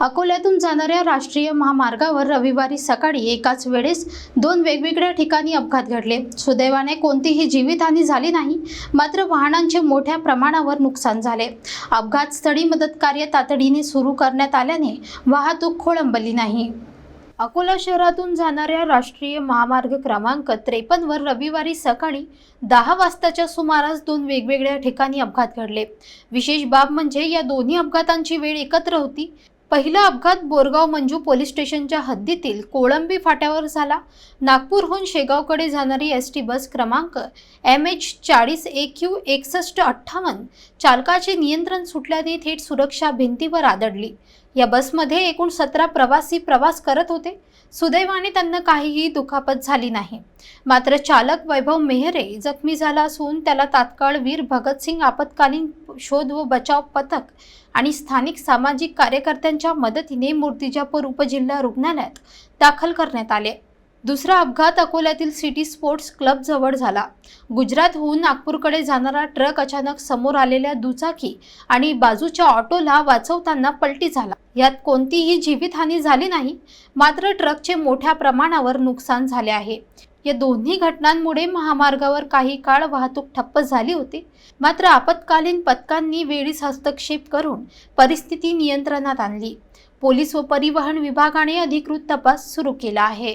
अकोल्यातून जाणाऱ्या राष्ट्रीय महामार्गावर रविवारी सकाळी एकाच वेळेस दोन वेगवेगळ्या ठिकाणी अपघात घडले. सुदैवाने कोणतीही जीवितहानी झाली नाही मात्र वाहनांचे मोठ्या प्रमाणावर नुकसान झाले. अपघात स्थळी मदत कार्य तातडीने सुरू करण्यात आल्याने वाहतूक खोळंबली नाही. अकोला शहरातून जाणाऱ्या राष्ट्रीय महामार्ग क्रमांक त्रेपन्नवर रविवारी सकाळी दहा वाजताच्या सुमारास दोन वेगवेगळ्या ठिकाणी अपघात घडले. विशेष बाब म्हणजे या दोन्ही अपघातांची वेळ एकत्र होती. पहिला अपघात बोरगाव मंजू पोलीस स्टेशनच्या हद्दीतील कोळंबी फाट्यावर झाला. नागपूरहून शेगावकडे जाणारी एस टी बस क्रमांक एम एच चाळीस ए क्यू एकसष्ट अठ्ठावन्न चालकाचे नियंत्रण सुटल्याने थेट सुरक्षा भिंतीवर आदळली या बसमध्ये एकूण सतरा प्रवासी प्रवास करत होते. सुदैवाने त्यांना काहीही दुखापत झाली नाही. मात्र चालक वैभव मेहरे जखमी झाला असून त्याला तात्काळ वीर भगतसिंग आपत्कालीन शोध व बचाव पथक आणि स्थानिक सामाजिक कार्यकर्त्यांच्या मदतीने मूर्तिजापूर उपजिल्हा रुग्णालयात दाखल करण्यात आले. दुसरा अपघात अकोल्यातील सिटी स्पोर्ट्स क्लब जवळ झाला. गुजरातहून नागपूरकडे जाणारा ट्रक अचानक समोर आलेल्या दुचाकी आणि बाजूच्या ऑटोला वाचवताना पलटी झाला. यात कोणतीही जीवितहानी झाली नाही मात्र ट्रकचे मोठ्या प्रमाणावर नुकसान झाले आहे. या दोन्ही घटनांमुळे महामार्गावर काही काळ वाहतूक ठप्प झाली होती. मात्र आपत्कालीन पथकांनी वेळीच हस्तक्षेप करून परिस्थिती नियंत्रणात आणली. पोलीस व परिवहन विभागाने अधिकृत तपास सुरू केला आहे.